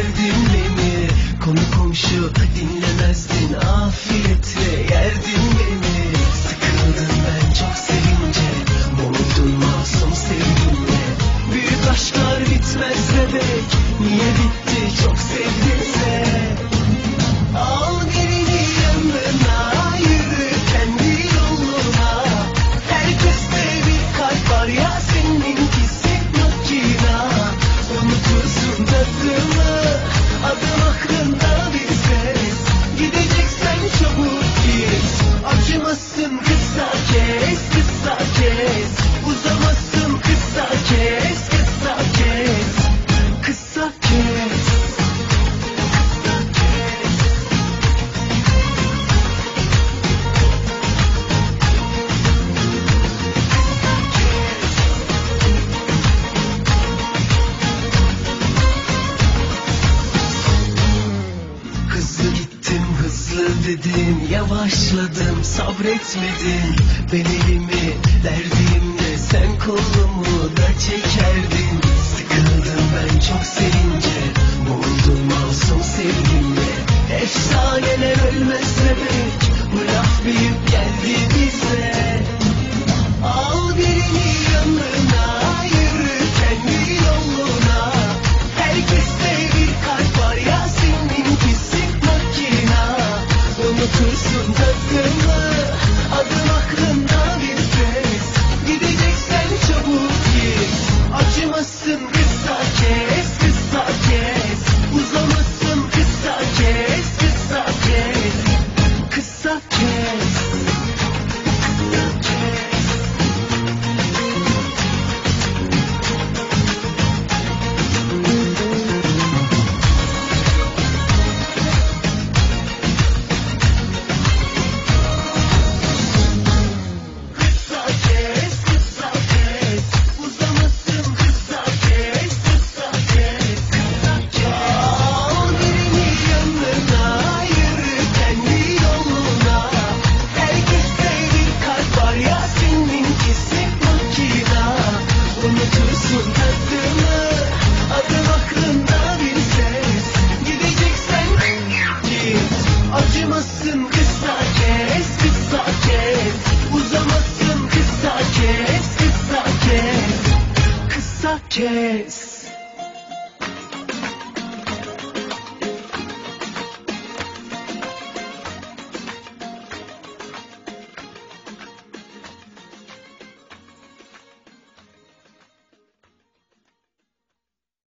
sevdim beni. Konu komşu dinleme. Bekledin yavaşladım sabretmedin Ben elimi verdiğimde sen kolumu da çekerdin. Sıkıldım ben çok sevince Boğuldum masum sevgimle. Efsaneler ölmez demek Bu laf büyük geldi bize Acımasın acımasın kısa kes, kısa kes. Uzamasın kısa kes, kısa kes, kısa kes.